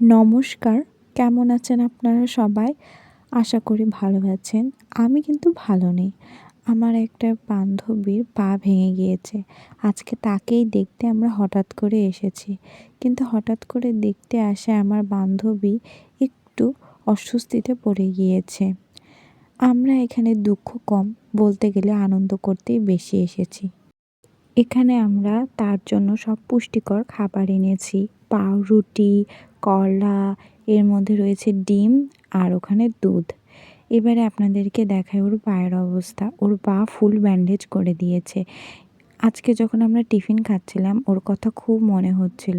নমস্কার, কেমন আছেন আপনারা সবাই? আশা করি ভালো আছেন। আমি কিন্তু ভালো নেই। আমার একটা বান্ধবীর পা ভেঙে গিয়েছে। আজকে তাকেই দেখতে আমরা হঠাৎ করে এসেছি। কিন্তু হঠাৎ করে দেখতে আসে আমার বান্ধবী একটু অস্বস্তিতে পড়ে গিয়েছে। আমরা এখানে দুঃখ কম, বলতে গেলে আনন্দ করতেই বেশি এসেছি। এখানে আমরা তার জন্য সব পুষ্টিকর খাবার এনেছি। পাউরুটি কলা, এর মধ্যে রয়েছে ডিম আর ওখানে দুধ। এবারে আপনাদেরকে দেখায় ওর পায়ের অবস্থা। ওর পা ফুল ব্যান্ডেজ করে দিয়েছে। আজকে যখন আমরা টিফিন খাচ্ছিলাম, ওর কথা খুব মনে হচ্ছিল।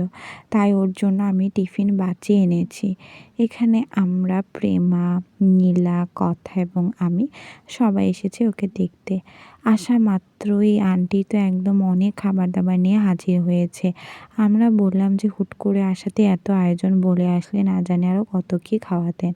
তাই ওর জন্য আমি টিফিন বাঁচিয়ে এনেছি। এখানে আমরা প্রেমা, নীলা, কথা এবং আমি সবাই এসেছি ওকে দেখতে। আসা মাত্রই আন্টি তো একদম অনেক খাবার দাবার নিয়ে হাজির হয়েছে। আমরা বললাম যে হুট করে আসাতে এত আয়োজন বলে আসলে না জানি আরও কত কী খাওয়াতেন।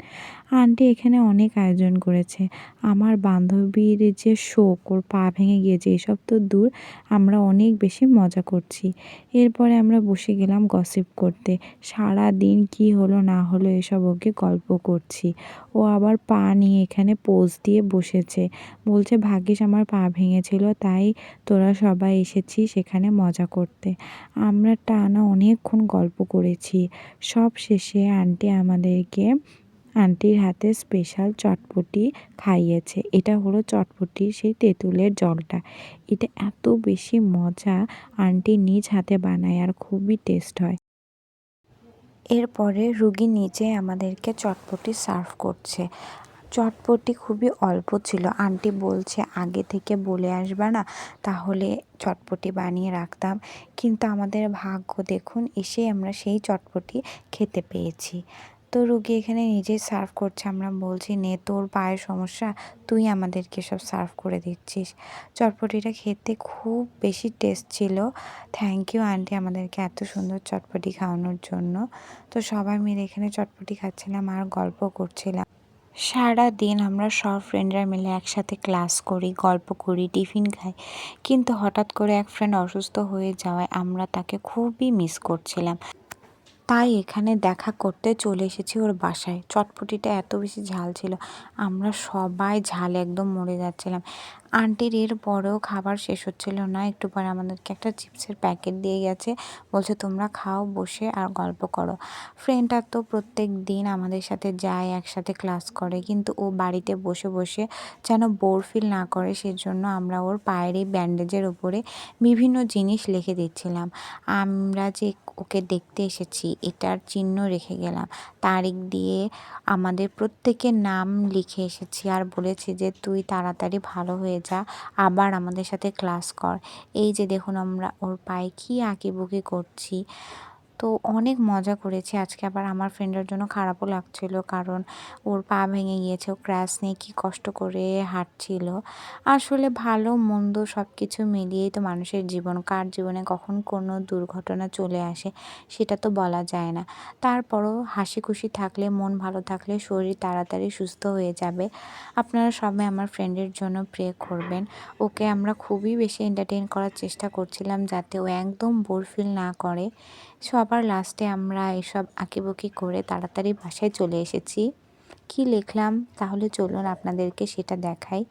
আন্টি এখানে অনেক আয়োজন করেছে। আমার বান্ধবীর যে শোক, ওর পা ভেঙে গিয়েছে, এসব তো দূর, আমরা অনেক বেশি মজা করছি। এরপরে আমরা বসে গেলাম গসিপ করতে। সারা দিন কি হলো না হলো এসব ওকে গল্প করছি। ও আবার পা নিয়ে এখানে পোজ দিয়ে বসেছে। বলছে, ভাগ্যিস আমার পা ভেঙেছিল, তাই তোরা সবাই এসেছি সেখানে মজা করতে। আমরা টানা অনেকক্ষণ গল্প করেছি। সব শেষে আন্টি আমাদেরকে আন্টির হাতে স্পেশাল চটপটি খাইয়েছে। এটা হলো চটপটির সেই তেঁতুলের জলটা। এটা এত বেশি মজা আন্টি নিজ হাতে বানায় আর খুবই টেস্ট হয়। এরপরে রুগী নিজে আমাদেরকে চটপটি সার্ভ করছে। চটপটি খুবই অল্প ছিল। আন্টি বলছে, আগে থেকে বলে আসবে না, তাহলে চটপটি বানিয়ে রাখতাম। কিন্তু আমাদের ভাগ্য, দেখুন, এসে আমরা সেই চটপটি খেতে পেয়েছি। তো রুগী এখানে নিজেই সার্ভ করছে। আমরা বলছি, নে, তোর পায়ের সমস্যা, তুই আমাদেরকে সব সার্ভ করে দিচ্ছিস। চটপটিটা খেতে খুব বেশি টেস্ট ছিল। থ্যাংক ইউ আন্টি, আমাদেরকে এত সুন্দর চটপটি খাওয়ানোর জন্য। তো সবাই মিলে এখানে চটপটি খাচ্ছিলাম আর গল্প করছিলাম। সারা দিন আমরা সব ফ্রেন্ডরা মিলে একসাথে ক্লাস করি, গল্প করি টিফিন খাই। কিন্তু হঠাৎ করে এক ফ্রেন্ড অসুস্থ হয়ে যাওয়ায় আমরা তাকে খুবই মিস করছিলাম। তাই এখানে দেখা করতে চলে এসেছি ওর বাসায়। চটপটিটা এত বেশি ঝাল ছিল, আমরা সবাই ঝাল একদম মরে যাচ্ছিলাম। আন্টির এর পরেও খাবার শেষ হচ্ছিল না। একটু পরে আমাদেরকে একটা চিপসের প্যাকেট দিয়ে গেছে। বলছে, তোমরা খাও, বসে আর গল্প করো। ফ্রেন্ডটা তো প্রত্যেক দিন আমাদের সাথে যায়, একসাথে ক্লাস করে। কিন্তু ও বাড়িতে বসে বসে যেন বোর ফিল না করে, সেজন্য আমরা ওর পায়ের এই ব্যান্ডেজের ওপরে বিভিন্ন জিনিস লিখে দিচ্ছিলাম। আমরা যে ওকে দেখতে এসেছি, এটার চিহ্ন রেখে গেলাম। তারিখ দিয়ে আমাদের প্রত্যেকের নাম লিখে এসেছি আর বলেছি যে, তুই তাড়াতাড়ি ভালো হয়ে যা আবার আমাদের সাথে ক্লাস কর। এই যে দেখুন আমরা ওর পায়ে কী আঁকিবুকি করছি। তো অনেক মজা করেছি। আজকে আবার আমার ফ্রেন্ডের জন্য খারাপও লাগছিল কারণ ওর পা ভেঙে গিয়েছে, ও ক্র্যাশ নিয়ে কী কষ্ট করে হাঁটছিল। আসলে ভালো, মন্দ সব কিছু মিলিয়েই তো মানুষের জীবন। কার জীবনে কখন কোনো দুর্ঘটনা চলে আসে সেটা তো বলা যায় না। তারপরও হাসি খুশি থাকলে, মন ভালো থাকলে শরীর তাড়াতাড়ি সুস্থ হয়ে যাবে। আপনারা সবাই আমার ফ্রেন্ডের জন্য প্রে করবেন। ওকে আমরা খুবই বেশি এন্টারটেন করার চেষ্টা করছিলাম যাতে ও একদম বোর ফিল না করে। সবার লাস্টে আমরা এসব আঁকিবুকি করে তাড়াতাড়ি বাসায় চলে এসেছি। কি লিখলাম? তাহলে চলুন আপনাদেরকে সেটা দেখাই।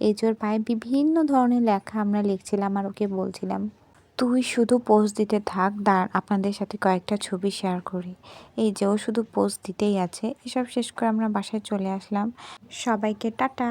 এই জোর পায়ে বিভিন্ন ধরনের লেখা আমরা লিখছিলাম আর ওকে বলছিলাম, তুই শুধু পোস্ট দিতে থাক, দাঁড়, আপনাদের সাথে কয়েকটা ছবি শেয়ার করি। এই যে ও শুধু পোস্ট দিতেই আছে। এসব শেষ করে আমরা বাসায় চলে আসলাম। সবাইকে টাটা!